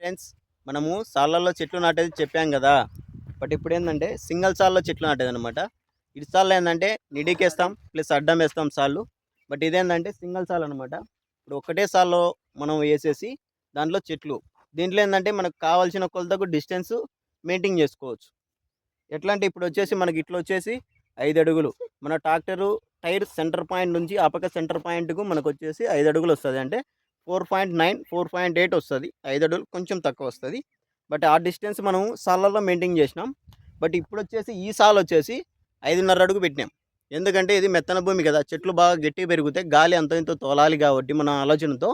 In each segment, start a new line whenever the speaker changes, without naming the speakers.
Friends మనము సాళ్ళల్లో చెట్లు నాటేది చెప్పాం కదా. బట్ ఇప్పుడు ఏంటంటే సింగిల్ సాల్లో చెట్లు నాటేది అనమాట ఇటు సాల్లో ఏంటంటే నిడికేస్తాం ప్లస్ అడ్డం వేస్తాం సాళ్ళు. బట్ ఇదేంటంటే సింగిల్ సాల్ అనమాట ఇప్పుడు ఒకటే సాల్లో మనం వేసేసి దాంట్లో చెట్లు. దీంట్లో ఏంటంటే మనకు కావాల్సిన కొలతకు డిస్టెన్స్ మెయింటైన్ చేసుకోవచ్చు. ఎట్లా అంటే ఇప్పుడు వచ్చేసి మనకి ఇట్లా వచ్చేసి ఐదు అడుగులు. మన ట్రాక్టరు టైర్ సెంటర్ పాయింట్ నుంచి ఆపక సెంటర్ పాయింట్కు మనకు వచ్చేసి ఐదు అడుగులు వస్తుంది. అంటే four point nine four point eight వస్తుంది. ఐదు అడుగులు కొంచెం తక్కువ వస్తుంది. బట్ ఆ డిస్టెన్స్ మనం సాలల్లో మెయింటైన్ చేసినాం. బట్ ఇప్పుడు వచ్చేసి ఈ సాల్ వచ్చేసి ఐదున్నర అడుగు పెట్టినాం. ఎందుకంటే ఇది మెత్తన భూమి కదా. చెట్లు బాగా గట్టిగా పెరిగితే గాలి అంత ఇంత తోలాలి కాబట్టి మన ఆలోచనతో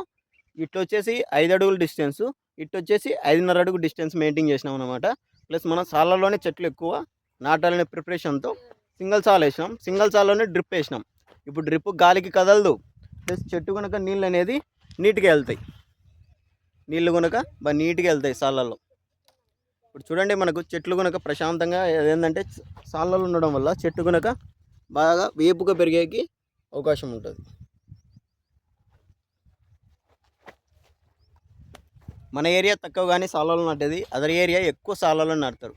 ఇట్లా వచ్చేసి ఐదు అడుగుల డిస్టెన్స్ ఇటు వచ్చేసి ఐదున్నర అడుగు డిస్టెన్స్ మెయింటైన్ చేసినాం అనమాట ప్లస్ మనం సాలలోనే చెట్లు ఎక్కువ నాటాలనే ప్రిపరేషన్తో సింగిల్ సాల్ వేసినాం. సింగిల్ సాల్లోనే డ్రిప్ వేసినాం. ఇప్పుడు డ్రిప్ గాలికి కదలదు. ప్లస్ చెట్టు కనుక నీళ్ళు అనేది నీట్గా వెళ్తాయి. నీళ్ళు కనుక బాగా నీట్గా వెళ్తాయి సాళ్ళల్లో ఇప్పుడు చూడండి మనకు చెట్లు కనుక ప్రశాంతంగా ఏంటంటే సాళ్ళలో ఉండడం వల్ల చెట్టు కనుక బాగా వేపుగా పెరిగేకి అవకాశం ఉంటుంది. మన ఏరియా తక్కువ కానీ సాలలో నాటేది. అదర్ ఏరియా ఎక్కువ సాలలో నాటుతారు.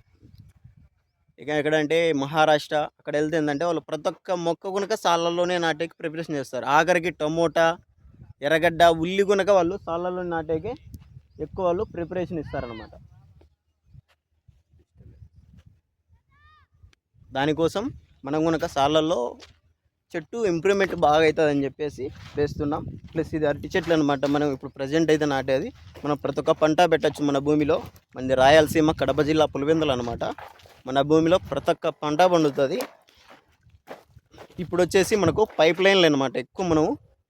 ఇక ఎక్కడంటే మహారాష్ట్ర అక్కడ వెళ్తే ఏంటంటే వాళ్ళు ప్రతి ఒక్క మొక్క కనుక సాళ్ళలోనే నాటేకి ప్రిపరేషన్ చేస్తారు. ఆఖరికి టమోటా ఎర్రగడ్డ ఉల్లి గునక వాళ్ళు సాళ్ళలో నాటేకి ఎక్కువ వాళ్ళు ప్రిపరేషన్ ఇస్తారనమాట దానికోసం మనం కనుక సాళ్ళల్లో చెట్టు ఇంప్రూవ్మెంట్ బాగా అవుతుంది అని చెప్పేసి వేస్తున్నాం. ప్లస్ ఇది అరటి చెట్లు అనమాట మనం ఇప్పుడు ప్రజెంట్ అయితే నాటేది. మనం ప్రతి ఒక్క పంట పెట్టచ్చు మన భూమిలో. మనది రాయలసీమ కడప జిల్లా పులివెందులు అనమాట మన భూమిలో ప్రతి ఒక్క పంట పండుతుంది. ఇప్పుడు వచ్చేసి మనకు పైప్ లైన్లు అనమాట ఎక్కువ మనం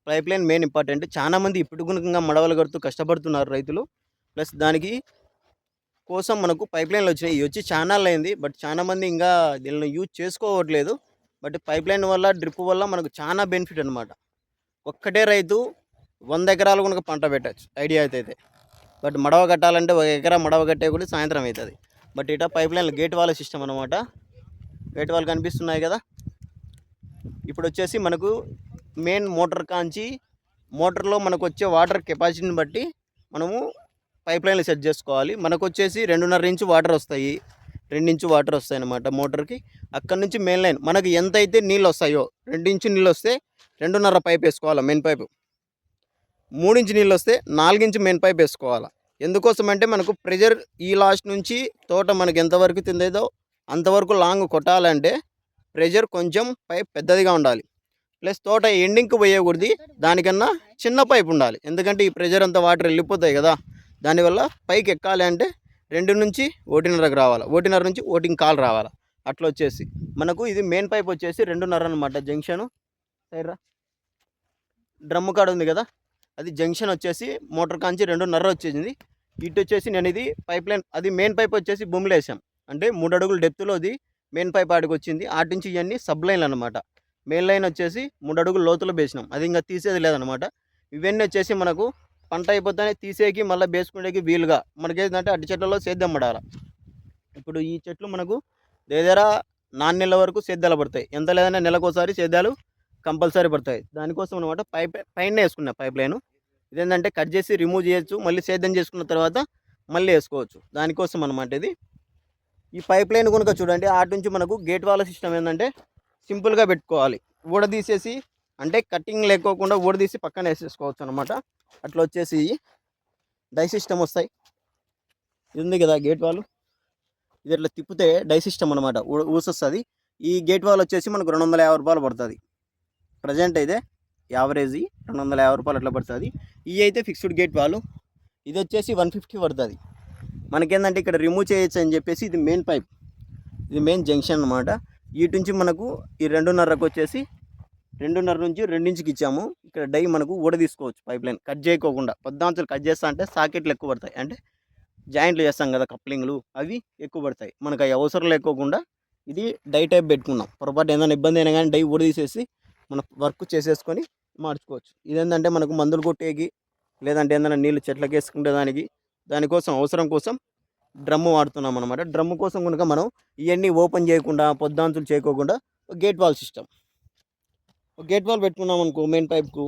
పైప్ లైన్ మెయిన్ ఇంపార్టెంట్. చాలా మంది ఇప్పుడు గుణకంగా మడవలు కడుతూ కష్టపడుతున్నారు రైతులు. ప్లస్ దానికి కోసం మనకు పైప్ లైన్లు వచ్చినాయి. ఇవి వచ్చి చాలా అయింది బట్ చాలా మంది ఇంకా దీనిని యూజ్ చేసుకోవట్లేదు. బట్ పైప్ లైన్ వల్ల డ్రిప్ వల్ల మనకు చాలా బెనిఫిట్ అనమాట ఒక్కటే రైతు వంద ఎకరాలు కనుక పంట పెట్టచ్చు. ఐడియా అయితే అయితే. బట్ మడవ కట్టాలంటే ఒక ఎకరా మడవ కట్టే కూడా సాయంత్రం అవుతుంది. బట్ ఇట పైప్ లైన్లు గేట్ వాళ్ళ సిస్టమ్ అనమాట గేట్ వాళ్ళు కనిపిస్తున్నాయి కదా. ఇప్పుడు వచ్చేసి మనకు మెయిన్ మోటార్ కాంచి మోటార్లో మనకు వచ్చే వాటర్ కెపాసిటీని బట్టి మనము పైప్ లైన్లు సెట్ చేసుకోవాలి. మనకు వచ్చేసి రెండున్నర ఇంచు వాటర్ వస్తాయి. రెండు ఇంచు వాటర్ వస్తాయి అన్నమాట మోటార్కి అక్కడ నుంచి మెయిన్ లైన్ మనకు ఎంత అయితే నీళ్ళు వస్తాయో రెండు ఇంచు నీళ్ళు వస్తే రెండున్నర పైప్ వేసుకోవాలి మెయిన్ పైపు మూడు ఇంచు నీళ్ళు వస్తే నాలుగించు మెయిన్ పైప్ వేసుకోవాలి. ఎందుకోసం అంటే మనకు ప్రెజర్ ఈ లాస్ట్ నుంచి తోట మనకు ఎంతవరకు తిందేదో అంతవరకు లాంగ్ కొట్టాలంటే ప్రెజర్ కొంచెం పైప్ పెద్దదిగా ఉండాలి. ప్లస్ తోట ఎండింగ్కి పోయకూడదు. దానికన్నా చిన్న పైప్ ఉండాలి. ఎందుకంటే ఈ ప్రెజర్ అంతా వాటర్ వెళ్ళిపోతాయి కదా. దానివల్ల పైకి ఎక్కాలి అంటే రెండు నుంచి ఒకటిన్నరకు రావాలి. ఒకటిన్నర నుంచి ఓటింగ్ కాల్ రావాలి. అట్లా వచ్చేసి. మనకు ఇది మెయిన్ పైప్ వచ్చేసి రెండున్నర అనమాట జంక్షను. సైడ్రా. డ్రమ్ము కాడ ఉంది కదా. అది జంక్షన్ వచ్చేసి మోటార్ కాంచి రెండున్నర వచ్చేసింది. ఇటు వచ్చేసి నేను ఇది పైప్ లైన్ అది మెయిన్ పైప్ వచ్చేసి భూమిలో వేసాం అంటే మూడు అడుగుల డెప్త్లో అది మెయిన్ పైప్ ఆడికి వచ్చింది. ఆటి నుంచి ఇవన్నీ సబ్ లైన్లు అనమాట మెయిన్ లైన్ వచ్చేసి మూడు అడుగులు లోతులో వేసినాం అది ఇంకా తీసేది లేదనమాట. ఇవన్నీ వచ్చేసి మనకు పంట అయిపోతేనే తీసేకి మళ్ళీ వేసుకునేకి వీలుగా. మనకి ఏంటంటే అట్టి చెట్లలో సేద్యం పడాలి ఇప్పుడు ఈ చెట్లు మనకు దగ్గర నాన్న నెలల వరకు సేద్యాలు పడతాయి. ఎంత లేదన్నా నెలకోసారి సేద్యాలు కంపల్సరీ పడతాయి. దానికోసం అనమాట పైప్ పైన వేసుకున్నా పైప్ లైన్. ఇదేంటంటే కట్ చేసి రిమూవ్ చేయొచ్చు మళ్ళీ సేద్యం చేసుకున్న తర్వాత మళ్ళీ వేసుకోవచ్చు. దానికోసం అనమాట ఇది. ఈ పైప్ లైన్ కనుక చూడండి ఆటి నుంచి మనకు గేట్ వాళ్ళ సిస్టమ్ ఏంటంటే సింపుల్గా పెట్టుకోవాలి. ఊడదీసేసి అంటే కటింగ్ లేకోకుండా ఊడదీసి పక్కన వేసేసుకోవచ్చు అనమాట అట్లా వచ్చేసి డై సిస్టమ్ వస్తాయి. ఇది ఉంది కదా గేట్ వాళ్ళు ఇది ఇట్లా తిప్పితే డై సిస్టమ్ అనమాట ఊసొస్తుంది. ఈ గేట్ వాల్ వచ్చేసి మనకు రెండు వందల యాభై రూపాయలు పడుతుంది. ప్రజెంట్ అయితే యావరేజ్ రెండు వందల యాభై రూపాయలు అట్లా పడుతుంది. ఇవి అయితే ఫిక్స్డ్ గేట్ వాళ్ళు ఇది వచ్చేసి వన్ ఫిఫ్టీ పడుతుంది. మనకేందంటే ఇక్కడ రిమూవ్ చేయొచ్చు అని చెప్పేసి ఇది మెయిన్ పైప్. ఇది మెయిన్ జంక్షన్ అనమాట ఇటు నుంచి మనకు ఈ రెండున్నరకు వచ్చేసి రెండున్నర నుంచి రెండించుకి ఇచ్చాము. ఇక్కడ డై మనకు ఊడ తీసుకోవచ్చు పైప్ లైన్. కట్ చేయకోకుండా. పద్దాంతులు కట్ చేస్తా అంటే సాకెట్లు ఎక్కువ పడతాయి. అంటే జాయింట్లు చేస్తాం కదా కప్లింగ్లు అవి ఎక్కువ పడతాయి. మనకు అవి అవసరం లేకోకుండా ఇది డై టైప్ పెట్టుకున్నాం. పొరపాటు ఏదైనా ఇబ్బంది అయినా కానీ డై ఊడ తీసేసి మనం వర్క్ చేసేసుకొని మార్చుకోవచ్చు. ఇదేంటంటే మనకు మందులు కొట్టేకి లేదంటే ఏదైనా నీళ్ళు చెట్లకి వేసుకుంటే దానికి దానికోసం అవసరం కోసం డ్రమ్ము వాడుతున్నాం అనమాట డ్రమ్ము కోసం కనుక మనం ఇవన్నీ ఓపెన్ చేయకుండా పొద్దాంతులు చేయకోకుండా gate valve system gate valve పెట్టుకున్నాం అనుకో మెయిన్ పైప్కు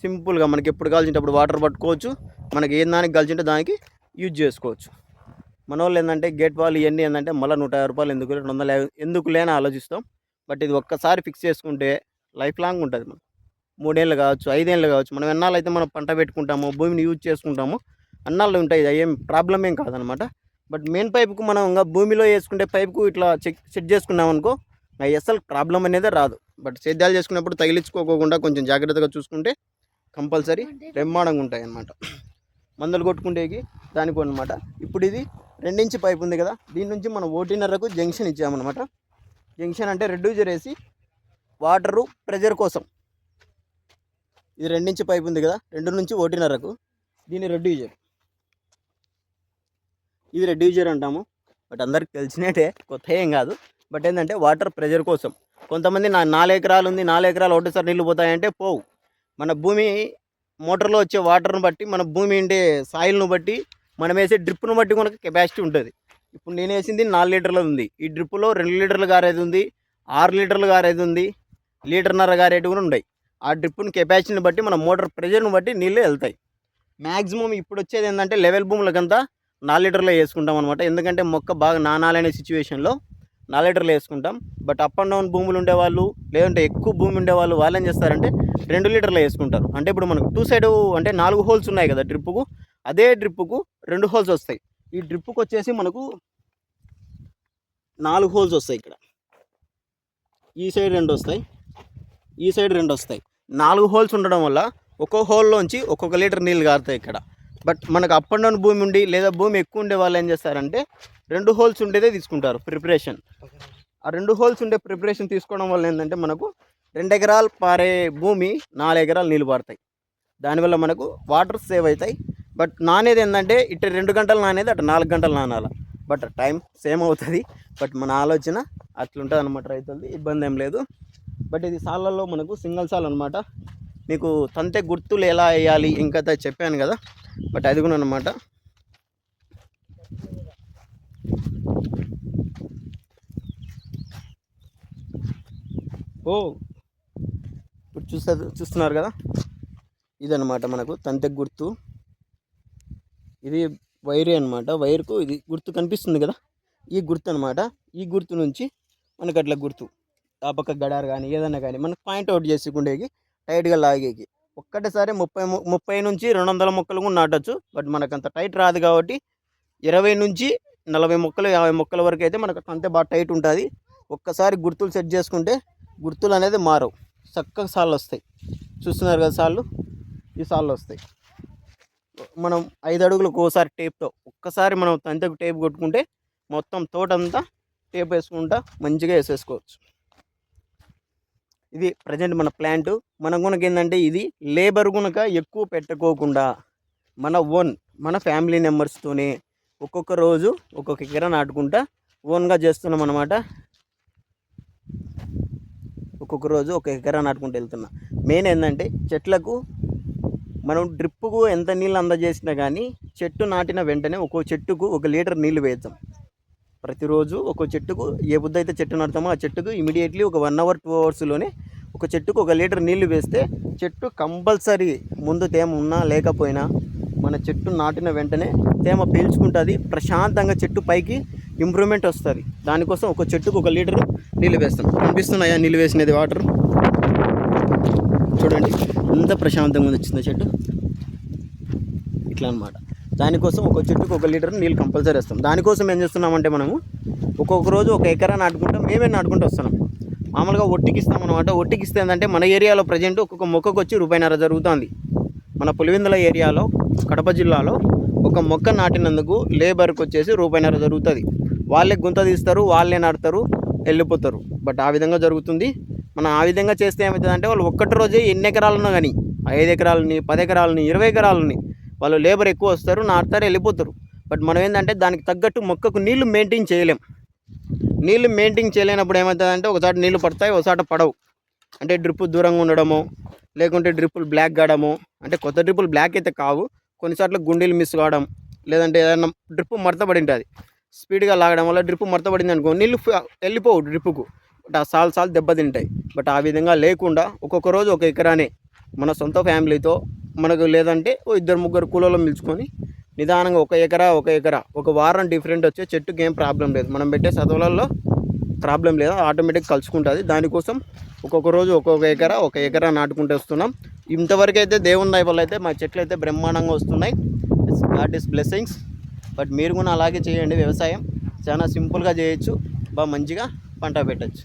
సింపుల్గా మనకి ఎప్పుడు కాల్చినప్పుడు వాటర్ పట్టుకోవచ్చు. మనకి ఏ దానికి కాల్చింటే దానికి యూజ్ చేసుకోవచ్చు. మన వాళ్ళు ఏంటంటే గేట్ వాల్ ఇవన్నీ ఏంటంటే మళ్ళీ నూట యాభై రూపాయలు ఎందుకు రెండు వందల యాభై ఎందుకు లేని ఆలోచిస్తాం. బట్ ఇది ఒక్కసారి ఫిక్స్ చేసుకుంటే లైఫ్ లాంగ్ ఉంటుంది మనం మూడేళ్ళు కావచ్చు ఐదేళ్ళు కావచ్చు మనం ఎన్నాళ్ళు అయితే మనం పంట పెట్టుకుంటామో భూమిని యూజ్ చేసుకుంటామో అన్నాళ్ళు ఉంటాయి. ఇది ఏం ప్రాబ్లం ఏం కాదనమాట బట్ మెయిన్ పైపుకు మనం ఇంకా భూమిలో వేసుకుంటే పైపుకు ఇట్లా చెక్ సెట్ చేసుకున్నాం అనుకో అసలు ప్రాబ్లం అనేది రాదు. బట్ సేద్యాలు చేసుకున్నప్పుడు తగిలించుకోకుండా కొంచెం జాగ్రత్తగా చూసుకుంటే కంపల్సరీ బ్రహ్మాండంగా ఉంటాయి అన్నమాట మందులు కొట్టుకుంటేకి దానికి అనమాట ఇప్పుడు ఇది రెండించి పైప్ ఉంది కదా దీని నుంచి మనం ఓటిన్నరకు జంక్షన్ ఇచ్చామన్నమాట. జంక్షన్ అంటే రెడ్యూజర్ వేసి వాటరు ప్రెజర్ కోసం. ఇది రెండించి పైప్ ఉంది కదా రెండు నుంచి ఒకటిన్నరకు దీని రెడ్యూజర్ ఇది రెడ్యూజర్ అంటాము. బట్ అందరికి తెలిసినట్టే కొత్త ఏం కాదు. బట్ ఏంటంటే వాటర్ ప్రెజర్ కోసం. కొంతమంది నా నాలుగు ఎకరాలు ఉంది నాలుగు ఎకరాలు ఒకటేసారి నీళ్ళు పోతాయంటే పోవు. మన భూమి మోటార్లో వచ్చే వాటర్ను బట్టి మన భూమి ఉండే సాయిల్ను బట్టి మనం వేసే డ్రిప్ను బట్టి మనకు కెపాసిటీ ఉంటుంది. ఇప్పుడు నేను వేసింది నాలుగు లీటర్లు ఉంది. ఈ డ్రిప్పులో రెండు లీటర్లు గారేది ఉంది ఆరు లీటర్లు గారేది ఉంది లీటర్న్నర గారేటి కూడా ఉన్నాయి. ఆ డ్రిప్ను కెపాసిటీని బట్టి మన మోటార్ ప్రెజర్ని బట్టి నీళ్ళు వెళ్తాయి. మ్యాక్సిమం ఇప్పుడు వచ్చేది ఏంటంటే లెవెల్ భూములకంతా నాలుగు లీటర్లో వేసుకుంటాం అనమాట ఎందుకంటే మొక్క బాగా నానాలనే సిచ్యువేషన్లో నాలుగు లీటర్లు వేసుకుంటాం. బట్ అప్ అండ్ డౌన్ భూములు ఉండేవాళ్ళు లేదంటే ఎక్కువ భూమి ఉండేవాళ్ళు వాళ్ళు ఏం చేస్తారంటే రెండు లీటర్లు వేసుకుంటారు. అంటే ఇప్పుడు మనకు టూ సైడ్ అంటే నాలుగు హోల్స్ ఉన్నాయి కదా డ్రిప్పుకు అదే డ్రిప్పుకు రెండు హోల్స్ వస్తాయి. ఈ డ్రిప్పుకు వచ్చేసి మనకు నాలుగు హోల్స్ వస్తాయి ఇక్కడ. ఈ సైడ్ రెండు వస్తాయి ఈ సైడ్ రెండు వస్తాయి. నాలుగు హోల్స్ ఉండడం వల్ల ఒక్కో హోల్లోంచి ఒక్కొక్క లీటర్ నీళ్ళు కారుతాయి ఇక్కడ. బట్ మనకు అప్ అండ్ డౌన్ భూమి ఉండి లేదా భూమి ఎక్కువ ఉండే వాళ్ళు ఏం చేస్తారంటే రెండు హోల్స్ ఉండేదే తీసుకుంటారు ప్రిపరేషన్ ఆ రెండు హోల్స్ ఉండే ప్రిపరేషన్ తీసుకోవడం వల్ల ఏంటంటే మనకు రెండు ఎకరాలు పారే భూమి నాలుగు ఎకరాలు నీళ్ళు పారుతాయి. దానివల్ల మనకు వాటర్ సేవ్ అవుతాయి. బట్ నానేది ఏంటంటే ఇటు రెండు గంటలు నానేది అటు నాలుగు గంటలు నానాల. బట్ టైం సేమ్ అవుతుంది. బట్ మన ఆలోచన అట్లుంటుంది అనమాట రైతులది. ఇబ్బంది ఏం లేదు. బట్ ఇది సాళ్ళల్లో మనకు సింగిల్ సాల్ అనమాట మీకు తంతే గుర్తులు ఎలా వేయాలి ఇంకా త- చెప్పాను కదా. బట్ అది కూడా అనమాట ఓ ఇప్పుడు చూస్తారు చూస్తున్నారు కదా? ఇదనమాట మనకు తంతె గుర్తు. ఇది వైరే అనమాట వైర్కు ఇది గుర్తు కనిపిస్తుంది కదా? ఈ గుర్తు అనమాట ఈ గుర్తు నుంచి మనకు అట్లా గుర్తు. ఆ పక్క గడారు కానీ ఏదైనా కానీ మనకు పాయింట్ అవుట్ చేసుకుండేకి టైట్గా లాగేకి. ఒక్కటేసారి ముప్పై ము- ముప్పై నుంచి రెండు వందల మొక్కలు కూడా నాటచ్చు. బట్ మనకు అంత టైట్ రాదు కాబట్టి ఇరవై నుంచి నలభై మొక్కలు యాభై మొక్కల వరకు అయితే మనకు అంతే బాగా టైట్ ఉంటుంది. ఒక్కసారి గుర్తులు సెట్ చేసుకుంటే గుర్తులు అనేది మారవు. చక్కగా సాళ్ళు వస్తాయి. చూస్తున్నారు కదా సాళ్ళు ఈ సాళ్ళు వస్తాయి. మనం ఐదు అడుగులకు ఒకసారి టేప్తో ఒక్కసారి మనం తంతకు టేప్ కొట్టుకుంటే మొత్తం తోటంతా టేప్ వేసుకుంటా మంచిగా వేసేసుకోవచ్చు. ఇది ప్రజెంట్ మన ప్లాంట్. మన గుణక ఏంటంటే ఇది లేబర్ గుణక ఎక్కువ పెట్టుకోకుండా మన ఓన్ మన ఫ్యామిలీ మెంబర్స్తోనే ఒక్కొక్క రోజు ఒక్కొక్క ఎకరా నాటుకుంటా ఓన్గా చేస్తున్నాం అనమాట ఒక్కొక్క రోజు ఒక ఎకరా నాటుకుంటూ వెళ్తున్నా. మెయిన్ ఏంటంటే చెట్లకు మనం డ్రిప్పుకు ఎంత నీళ్ళు అందజేసినా కానీ చెట్టు నాటిన వెంటనే ఒక్కో చెట్టుకు ఒక లీటర్ నీళ్ళు వేద్దాం. ప్రతిరోజు ఒక చెట్టుకు ఏ బుద్ధ అయితే చెట్టు నడతామో ఆ చెట్టుకు ఇమీడియట్లీ ఒక వన్ అవర్ టూ అవర్స్లోనే ఒక చెట్టుకు ఒక లీటర్ నీళ్ళు వేస్తే చెట్టు కంపల్సరీ ముందు తేమ ఉన్నా లేకపోయినా మన చెట్టు నాటిన వెంటనే తేమ పీల్చుకుంటుంది. ప్రశాంతంగా చెట్టు పైకి ఇంప్రూవ్మెంట్ వస్తుంది. దానికోసం ఒక చెట్టుకు ఒక లీటరు నీళ్ళు వేస్తాం. కనిపిస్తున్నాయా నీళ్ళు వేసినది వాటర్? చూడండి ఎంత ప్రశాంతంగా ఉంది వచ్చింది చెట్టు. ఇట్లా అనమాట దానికోసం ఒక చెట్టుకు ఒక లీటర్ నీళ్ళు కంపల్సరీ ఇస్తాం దానికోసం ఏం చేస్తున్నామంటే మనము ఒక్కొక్క రోజు ఒక ఎకరా నాటుకుంటాం మేమే నాటుకుంటూ వస్తున్నాం. మామూలుగా ఒట్టికి ఇస్తాం అనమాట ఒట్టికి ఇస్తే ఏంటంటే మన ఏరియాలో ప్రజెంట్ ఒక్కొక్క మొక్కకు వచ్చి రూపాయినర జరుగుతుంది. మన పులివెందుల ఏరియాలో కడప జిల్లాలో ఒక మొక్క నాటినందుకు లేబర్కి వచ్చేసి రూపాయినర జరుగుతుంది. వాళ్ళే గుంత తీస్తారు వాళ్ళే నాటుతారు వెళ్ళిపోతారు. బట్ ఆ విధంగా జరుగుతుంది. మనం ఆ విధంగా చేస్తే ఏమవుతుందంటే వాళ్ళు ఒక్కటి రోజే ఎన్ని ఎకరాలను కానీ ఐదు ఎకరాలని పది ఎకరాలని ఇరవై ఎకరాలని వాళ్ళు లేబర్ ఎక్కువ వస్తారు నాటుతారు వెళ్ళిపోతారు. బట్ మనం ఏంటంటే దానికి తగ్గట్టు మొక్కకు నీళ్ళు మెయింటైన్ చేయలేం. నీళ్ళు మెయింటైన్ చేయలేనప్పుడు ఏమవుతుందంటే ఒకసారి నీళ్ళు పడతాయి ఒకసారి పడవు. అంటే డ్రిప్ దూరంగా ఉండడము లేకుంటే డ్రిప్పులు బ్లాక్ కావడము అంటే కొత్త డ్రిప్పులు బ్లాక్ అయితే కావు. కొన్నిసార్లు గుండీలు మిస్ కావడం లేదంటే ఏదైనా డ్రిప్ మడతపడి ఉంటుంది స్పీడ్గా లాగడం వల్ల డ్రిప్ మడతపడింది అనుకో నీళ్ళు వెళ్ళిపోవు డ్రిప్పుకు. బట్ ఆ సాల్ సాల్ దెబ్బతింటాయి. బట్ ఆ విధంగా లేకుండా ఒక్కొక్క రోజు ఒక ఎకరానే మన సొంత ఫ్యామిలీతో మనకు లేదంటే ఓ ఇద్దరు ముగ్గురు కూలలో పిలుచుకొని నిదానంగా ఒక ఎకరా ఒక ఎకరా ఒక వారం డిఫరెంట్ వచ్చే చెట్టుకి ఏం ప్రాబ్లం లేదు. మనం పెట్టే సతవలలో ప్రాబ్లం లేదు ఆటోమేటిక్ కలుసుకుంటుంది. దానికోసం ఒక్కొక్క రోజు ఒక్కొక్క ఎకరా ఒక ఎకరా నాటుకుంటూ వస్తున్నాం. ఇంతవరకు అయితే దేవుని దయ వల్ల అయితే మా చెట్లు అయితే బ్రహ్మాండంగా వస్తున్నాయి. గాడ్ ఇస్ బ్లెస్సింగ్స్ బట్ మీరు కూడా అలాగే చేయండి. వ్యవసాయం చాలా సింపుల్గా చేయొచ్చు. బాగా మంచిగా పంట పెట్టచ్చు.